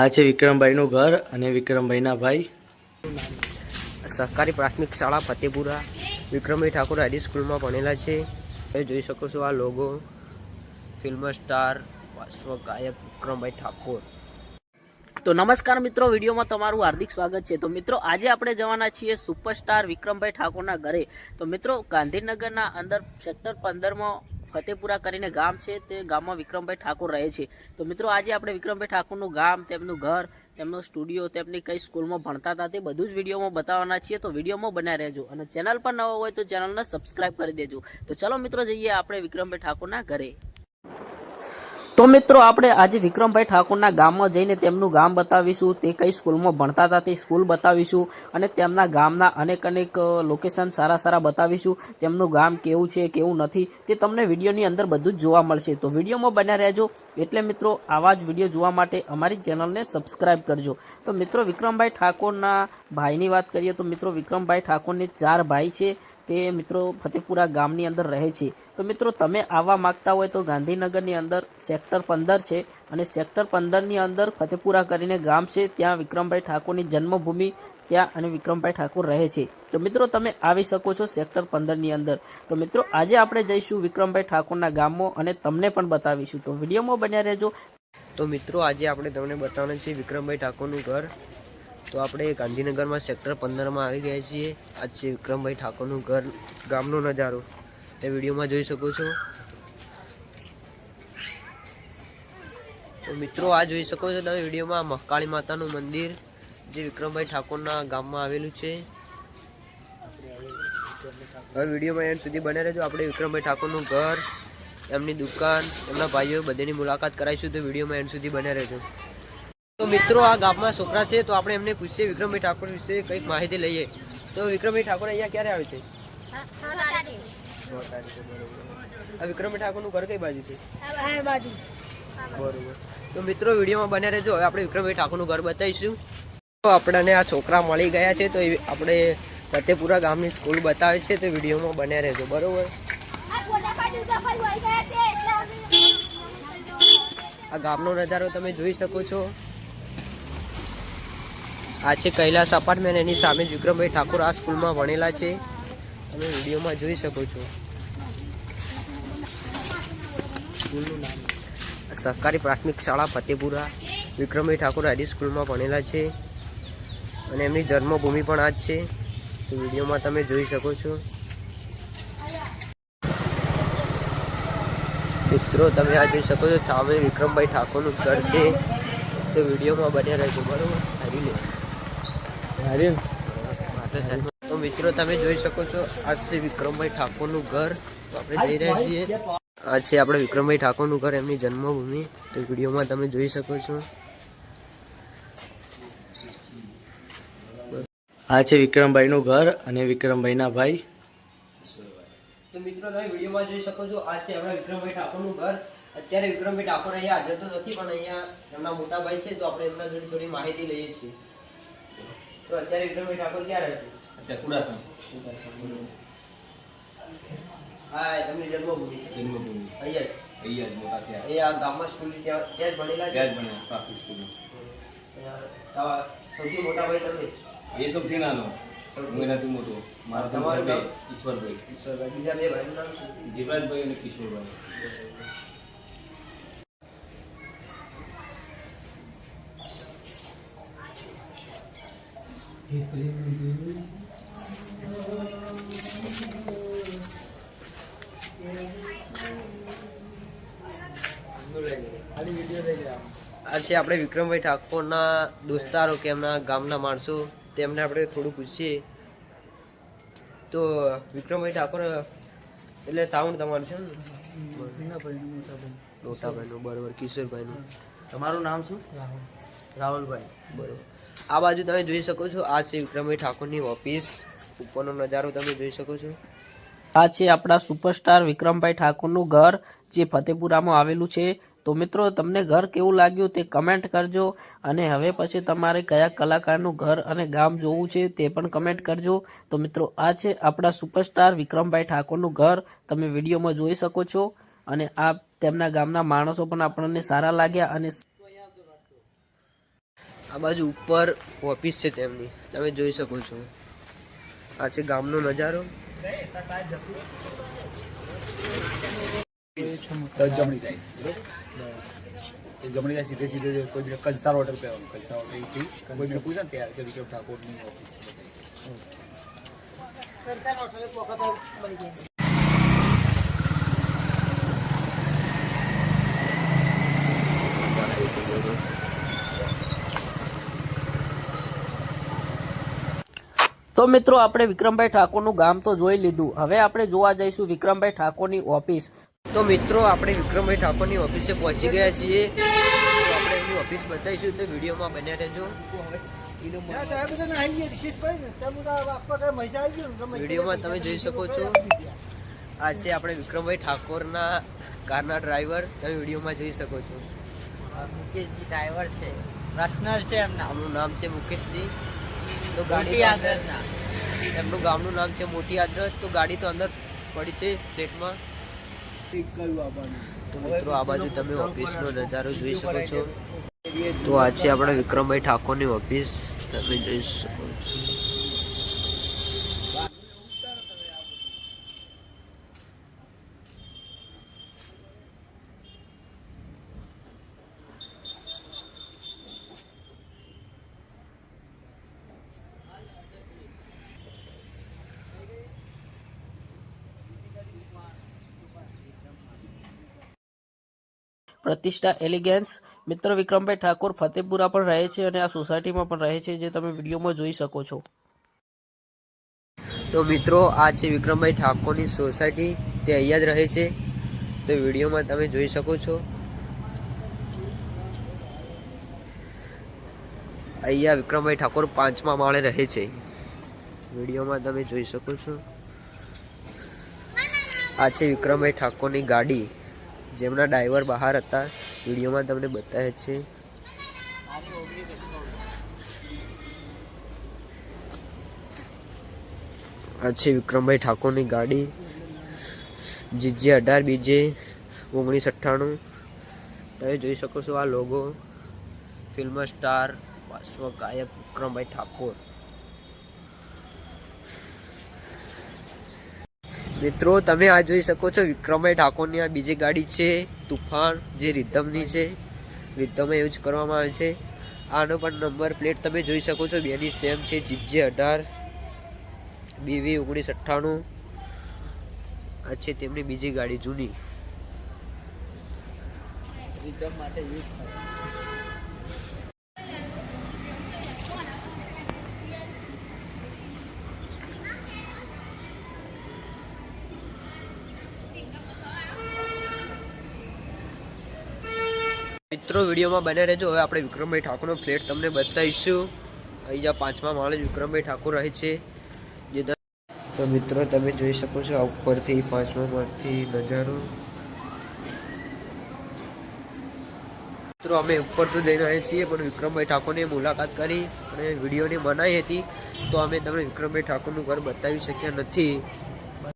આ છે વિક્રમભાઈનું ઘર અને વિક્રમભાઈના ભાઈ. સરકારી પ્રાથમિક શાળા ફતેપુરા. વિક્રમભાઈ ઠાકોર હાઈડી સ્કૂલમાં ભણેલા છે. તમે જોઈ શકો છો આ લોગો ફિલ્મ સ્ટાર પાર્શ્વ ગાયક વિક્રમભાઈ ઠાકોર. તો નમસ્કાર મિત્રો, વિડીયોમાં તમારું હાર્દિક સ્વાગત છે. તો મિત્રો, આજે આપણે જવાના છીએ સુપરસ્ટાર વિક્રમભાઈ ઠાકોરના ઘરે. તો મિત્રો, ગાંધીનગરના અંદર સેક્ટર પંદરમાં ફતેપુરા કરીને ગામ છે તે ગામમાં વિક્રમભાઈ ઠાકોર રહે છે. તો મિત્રો આજે આપણે વિક્રમભાઈ ઠાકોરનું ગામ, તેમનું ઘર, તેમનો સ્ટુડિયો, તેમની કઈ સ્કૂલમાં ભણતા હતા તે બધું જ વિડીયોમાં બતાવવાના છીએ. તો વિડીયોમાં બનાવી રહેજો અને ચેનલ પર નવા હોય તો ચેનલને સબસ્ક્રાઈબ કરી દેજો. તો ચલો મિત્રો જઈએ આપણે વિક્રમભાઈ ઠાકોરના ઘરે. તો મિત્રો, આપણે આજે વિક્રમભાઈ ઠાકોરના ગામમાં જઈને તેમનું ગામ બતાવીશું. તે કઈ સ્કૂલમાં ભણતા હતા તે સ્કૂલ બતાવીશું. અને તેમના ગામના અનેક અનેક લોકેશન સારા સારા બતાવીશું. તેમનું ગામ કેવું છે, કેવું નથી, તે તમને વિડીયોની અંદર બધું જ જોવા મળશે. તો વિડીયોમાં બન્યા રહેજો. એટલે મિત્રો, આવા જ વીડિયો જોવા માટે અમારી ચેનલને સબસ્ક્રાઈબ કરજો. તો મિત્રો, વિક્રમભાઈ ઠાકોરના ભાઈની વાત કરીએ તો મિત્રો, વિક્રમભાઈ ઠાકોરને ચાર ભાઈ છે. તે મિત્રો ફતેપુરા ગામની અંદર રહે છે. તો મિત્રો, તમે આવવા માંગતા હોય તો ગાંધીનગરની અંદર સેક્ટર પંદર છે અને સેક્ટર પંદરની અંદર ફતેપુરા કરીને ગામ છે. ત્યાં વિક્રમભાઈ ઠાકોરની જન્મભૂમિ ત્યાં અને વિક્રમભાઈ ઠાકોર રહે છે. તો મિત્રો, તમે આવી શકો છો સેક્ટર પંદરની અંદર. તો મિત્રો, આજે આપણે જઈશું વિક્રમભાઈ ઠાકોરના ગામમાં અને તમને પણ બતાવીશું. તો વિડીયોમાં બન્યા રહેજો. તો મિત્રો, આજે આપણે તમને બતાવવાનું છે વિક્રમભાઈ ઠાકોરનું ઘર. તો આપણે ગાંધીનગરમાં સેક્ટર પંદરમાં આવી ગયા છીએ. આ છે વિક્રમભાઈ ઠાકોરનું ઘર, ગામનો નજારો. તે વિડીયોમાં જોઈ શકો છો. તો મિત્રો, આ જોઈ શકો છો તમે વિડીયોમાં મહકાળી માતાનું મંદિર, જે વિક્રમભાઈ ઠાકોરના ગામમાં આવેલું છે. હવે વિડીયોમાં એન્ડ સુધી બને રહેજો. આપણે વિક્રમભાઈ ઠાકોરનું ઘર, એમની દુકાન, એમના ભાઈઓ, બધીની મુલાકાત કરાવીશું તો વિડીયોમાં એન્ડ સુધી બને રહેજો. તો મિત્રો આ ગામમાં છોકરા છે તો આપણે એમને પૂછીએ વિક્રમભાઈ ઠાકોર વિશે કંઈક માહિતી લઈએ. તો વિક્રમભાઈ ઠાકોર અહીંયા ક્યારે આવે છે? આ વિક્રમભાઈ ઠાકોરનું ઘર કઈ બાજુ છે? બરોબર. તો મિત્રો વિડીયોમાં બને રહેજો. હવે આપણે વિક્રમભાઈ ઠાકોરનું ઘર બતાવીશું. તો આપણને આ છોકરા મળી ગયા છે તો આપણે ફતેપુરા ગામની સ્કૂલ બતાવે છે તો વિડીયોમાં બને રહેજો. બરોબર? આ ગામનો નજારો તમે જોઈ શકો છો. આ છે કૈલાસ અપાર્ટમેન્ટ એની સામે વિક્રમભાઈ ઠાકોર આ સ્કૂલમાં ભણેલા છે. તમે વિડીયોમાં જોઈ શકો છો. સરકારી પ્રાથમિક શાળા ફતેપુરા. વિક્રમભાઈ ઠાકોર હાઈ સ્કૂલમાં ભણેલા છે. અને એમની જન્મભૂમિ પણ આ જ છે વિડીયોમાં તમે જોઈ શકો છો. મિત્રો, તમે આ જોઈ શકો છો. સામે વિક્રમભાઈ ઠાકોરનું ઘર છે. તો વિડીયોમાં બને રહેજો. બરોબર? હારી લે તો મિત્રો તમે જોઈ શકો છો આ છે વિક્રમભાઈ ઠાકોરનું ઘર તો આપણે જઈ રહ્યા છીએ. આ છે આપણે વિક્રમભાઈ ઠાકોરનું ઘર એમની જન્મભૂમિ. તો વિડીયોમાં તમે જોઈ શકો છો. આ છે વિક્રમભાઈનું ઘર અને વિક્રમભાઈના ભાઈ. તો મિત્રો તમે વિડીયોમાં જોઈ શકો છો આ છે આપણા વિક્રમભાઈ ઠાકોરનું ઘર. અત્યારે વિક્રમભાઈ ઠાકોર અહીંયા હાજર તો નથી પણ અહીંયા એમના મોટા ભાઈ છે તો આપણે એમના જોડે થોડી માહિતી લઈએ છીએ. તો અત્યારે વિક્રમભાઈ ઠાકોર ક્યારે હતું? અત્યારે કુડાસણ હા તમને જન્મભૂમિ છે. જન્મભૂમિ. અહીંયા જ. અહીંયા જ મોટા થયા. એ આ ગામમાં સ્કૂલ ત્યાં ત્યાં જ ભણેલા ત્યાં જ ભણ્યા પ્રાથમિક સ્કૂલમાં સૌથી મોટા ભાઈ તમે? એ સૌથી નાનો. હું મોટો. મારા તમારું ઈશ્વરભાઈ. ઈશ્વરભાઈ. બીજા બે ભાઈ? નામ શું? જીવરાજભાઈ અને કિશોરભાઈ. આ છે આપણે વિક્રમભાઈ ઠાકોરના દોસ્તારો કે એમના ગામના માણસો તેમને આપણે થોડું પૂછીએ. તો વિક્રમભાઈ ઠાકોર એટલે સાઉન્ડ તમારું છે મોટાભાઈનું બરોબર કિશોરભાઈનું. તમારું નામ શું? રાહુલભાઈ બરોબર. આ બાજુ તમે જોઈ શકો છો, આ છે વિક્રમભાઈ ઠાકોરની ઓફિસ. ઉપરનો નજારો તમે જોઈ શકો છો. આ છે આપણા સુપરસ્ટાર વિક્રમભાઈ ઠાકોરનું ઘર, જે ફતેપુરામાં આવેલું છે. તો મિત્રો, તમને ઘર કેવું લાગ્યું તે કમેન્ટ કરજો. અને હવે પછી તમારે કયા કલાકારનું ઘર અને ગામ જોવું છે તે પણ કમેન્ટ કરજો. તો મિત્રો, આ છે આપણા સુપરસ્ટાર વિક્રમભાઈ ઠાકોરનું ઘર. તમે વિડીયોમાં જોઈ શકો છો. અને આ તેમના ગામના માણસો પણ આપણને સારા લાગ્યા અને આ બાજુ ઉપર ઓફિસ છે તેમની. તમે જોઈ શકો છો. આ છે ગામનો નજારો. જમણી સાઈડ જમણી સાઈડ સીધે સીધે કોઈ બી કલસાર હોટલ પે કલસાર હોટલથી કોઈ બી પૂછે ને ત્યારે વિક્રમ ઠાકોરની ઓફિસ તો મિત્રો આપણે વિક્રમભાઈ ઠાકોરનું ગામ તો જોઈ લીધું. હવે આપણે જોવા જઈશું વિક્રમભાઈ ઠાકોરની ઓફિસ. તો મિત્રો આપણે વિક્રમભાઈ ઠાકોરની ઓફિસે પહોંચી ગયા છીએ. આપણે એની ઓફિસ બતાવીશું. તો વિડીયોમાં બન્યા રહેજો. વિડીયોમાં તમે જોઈ શકો છો. આ છે આપણે વિક્રમભાઈ ઠાકોરના કારના ડ્રાઈવર. તમે વિડીયોમાં જોઈ શકો છો. મુકેશજી ડ્રાઈવર છે. પર્સનલ છે એમના. આમનું નામ છે મુકેશજી. તો ગાડી આગળના એમનું ગામનું નામ છે મોટી આદરત તો ગાડી તો અંદર પડી છે પ્લેટમાં. તો મિત્રો આ બાજુ તમે ઓફિસનો નજારો જોઈ શકો છો. તો આ છે આપણા વિક્રમભાઈ ઠાકોરની ઓફિસ. તમે જોઈ શકો છો. પ્રતિષ્ઠા એલિગેન્સ મિત્ર વિક્રમભાઈ ઠાકોર ફતેપુરા પણ રહે છે અને આ સોસાયટીમાં પણ રહે છે, જે તમે વિડીયોમાં જોઈ શકો છો. તો મિત્રો, આ છે વિક્રમભાઈ ઠાકોરની સોસાયટી, તે અહીંયા જ રહે છે. તો વિડીયોમાં તમે જોઈ શકો છો. અહીંયા વિક્રમભાઈ ઠાકોર પાંચમા માળે રહે છે. વિડીયોમાં તમે જોઈ શકો છો. આ છે વિક્રમભાઈ ઠાકોરની ગાડી. જેમના ડ્રાઈવર બહાર હતા, વિડીયોમાં તમને બતાવે છે. આ છે વિક્રમભાઈ ઠાકોરની ગાડી. જીજે અઢાર, બીજે ઓગણીસ, અઠ્ઠાણું. તમે જોઈ શકો છો આ લોગો ફિલ્મ સ્ટાર પાર્શ્વ ગાયક વિક્રમભાઈ ઠાકોર. મિત્રો, તમે આ જોઈ શકો છો વિક્રમભાઈ ઠાકોરની આ બીજી ગાડી છે, તુફાન જે રિધમની છે. રિધમે યુઝ કરવામાં આવે છે. આનો પણ નંબર પ્લેટ તમે જોઈ શકો છો, બેની સેમ છે, જીજે અઢાર, બીવી ઓગણીસ અઠ્ઠાણું. આ છે તેમની બીજી ગાડી જૂની. મિત્રો, વિડીયોમાં બને રહેજો. હવે આપણે વિક્રમભાઈ ઠાકોરનો ફ્લેટ તમને બતાવીશું. અહીંયા પાંચમા માળે વિક્રમભાઈ ઠાકોર રહે છે. જે તો મિત્રો, તમે જોઈ શકો છો આ ઉપરથી પાંચમા માળથી નજારો. મિત્રો, અમે ઉપર તો જઈને આવ્યા છીએ, પણ વિક્રમભાઈ ઠાકોરની મુલાકાત કરી અને વિડીયોની બનાવી હતી. તો અમે તમને વિક્રમભાઈ ઠાકોરનું ઘર બતાવી શક્યા નથી.